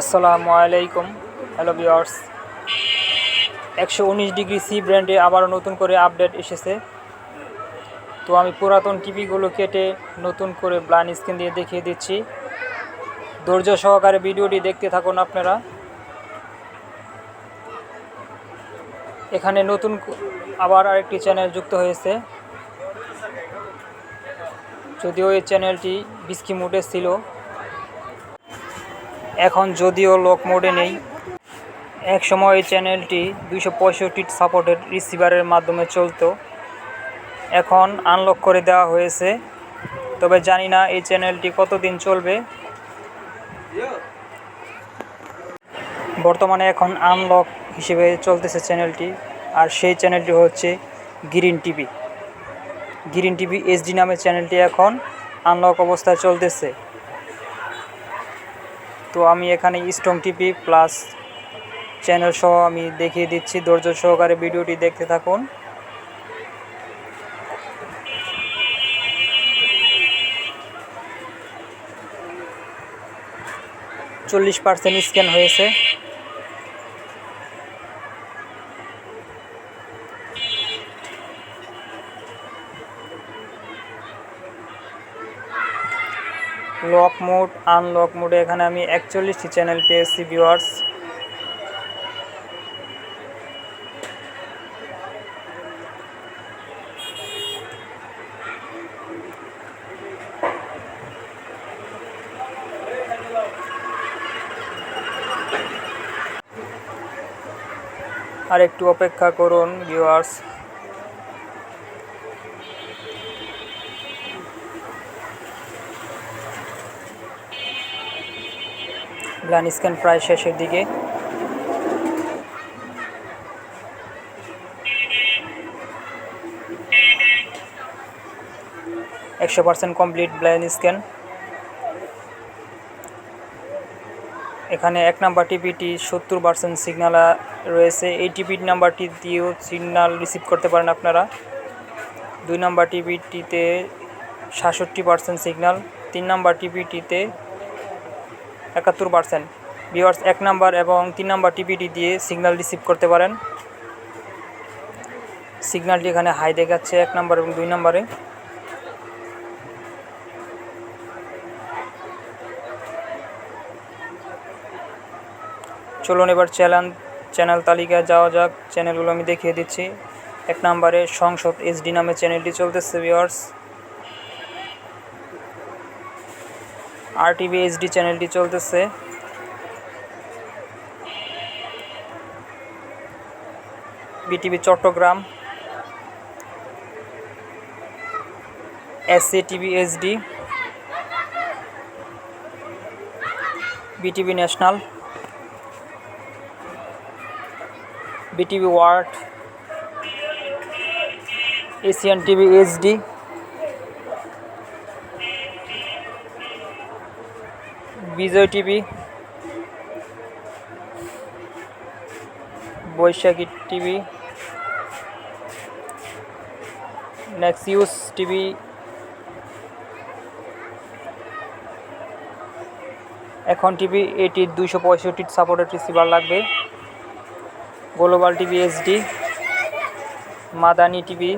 আসসালামু আলাইকুম। Hello viewers একশো উনিশ ডিগ্রি সি ব্র্যান্ডে আবারও নতুন করে আপডেট এসেছে। তো আমি পুরাতন টিভিগুলো কেটে নতুন করে ব্লাইন্ড স্ক্রিন দিয়ে দেখিয়ে দিচ্ছি। ধৈর্য সহকারে ভিডিওটি দেখতে থাকুন আপনারা। এখানে নতুন আবার আরেকটি চ্যানেল যুক্ত হয়েছে। যদিও এই চ্যানেলটি বিস্কি মোডে ছিল। এখন যদিও লক মোডে নেই এক সময় এই চ্যানেলটি দুইশো পঁয়ষট্টি সাপোর্টেড রিসিভারের মাধ্যমে চলতো। এখন আনলক করে দেওয়া হয়েছে। তবে জানি না এই চ্যানেলটি কতদিন চলবে। বর্তমানে এখন আনলক হিসেবে চলতেছে চ্যানেলটি আর সেই চ্যানেলটি হচ্ছে Green TV Green TV HD নামের চ্যানেলটি এখন আনলক অবস্থায় চলতেছে। তো আমি এখানে স্ট্রং টিপি প্লাস চ্যানেল সহ আমি দেখিয়ে দিচ্ছি। ধৈর্য সহকারে ভিডিওটি দেখতে থাকুন। চল্লিশ পার্সেন্ট স্ক্যান হয়েছে। লক মোড, আনলক মোডে এখানে আমি একচল্লিশটি চ্যানেল পেয়েছি ভিউয়ার্স আর একটু অপেক্ষা করুন ভিউয়ার্স ব্লান স্ক্যান প্রায় শেষের দিকে। একশো পার্সেন্ট কমপ্লিট ব্লাইন স্ক্যান। এখানে এক নাম্বার টিপিটি সত্তর পার্সেন্ট সিগন্যাল রয়েছে। এই টিপি নাম্বারটি দিয়েও সিগন্যাল রিসিভ করতে পারেন আপনারা। দুই নাম্বার টিপিটিতে সাতষট্টি পার্সেন্ট সিগন্যাল তিন নাম্বার টিপিটিতে একাত্তর পার্সেন্ট ভিওয়ার্স এক নাম্বার এবং তিন নাম্বার টিপিটি দিয়ে সিগন্যাল রিসিভ করতে পারেন। সিগন্যালটি এখানে হাই দেখাচ্ছে এক নাম্বার এবং দুই নাম্বারে। চলুন এবার চ্যানেল চ্যানেল তালিকায় যাওয়া যাক। চ্যানেলগুলো আমি দেখিয়ে দিচ্ছি। এক নম্বরে সংসদ এইচডি নামে চ্যানেলটি চলতেছে ভিওয়ার্স আর টিভি এইচডি চ্যানেলটি চলতেছে। BTV Chattogram SC TV HD BTV national BTV world Asian TV HD Bijoy TV, Boishakhi TV, Nexus TV, Ekhon TV এটি দুইশো পঁয়ষট্টি সাপোর্টেড রিসিভার লাগবে। Global TV HD Madani TV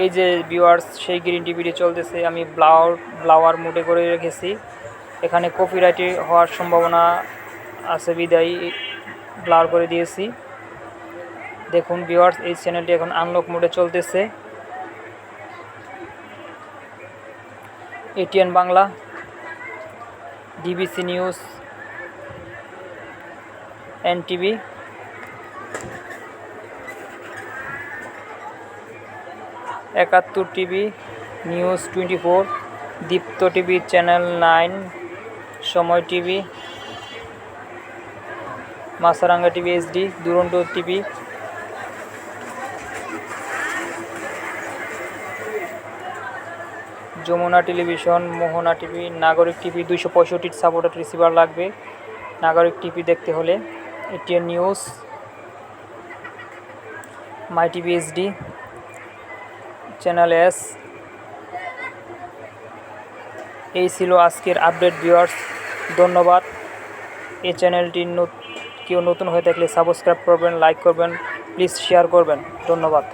এই যে ভিউয়ার্স সেই green টিভিটি চলতেছে, আমি ব্লাউর ব্লাওয়ার মুডে করে রেখেছি। এখানে কপিরাইটে হওয়ার সম্ভাবনা আছে, বিদায় ব্লার করে দিয়েছি। দেখুন ভিউয়ার্স এই চ্যানেলটি এখন আনলক মোডে চলতেছে। ATN Bangla DBC News NTV Ekattor TV News twenty four, Deepto TV Channel Nine, Somoy TV Maasranga TV HD, Duronto TV. Jamuna television, Mohona TV, Nagorik TV, দুইশো পঁয়ষট্টি সাপোর্টেড রিসিভার লাগবে। Nagorik TV দেখতে হলে ATN News, My TV HD. Channel S. এই ছিল আজকের update viewers ধন্যবাদ। এই চ্যানেলটি কেউ নতুন হয়ে থাকলে সাবস্ক্রাইব করবেন লাইক করবেন প্লিজ শেয়ার করবেন। ধন্যবাদ।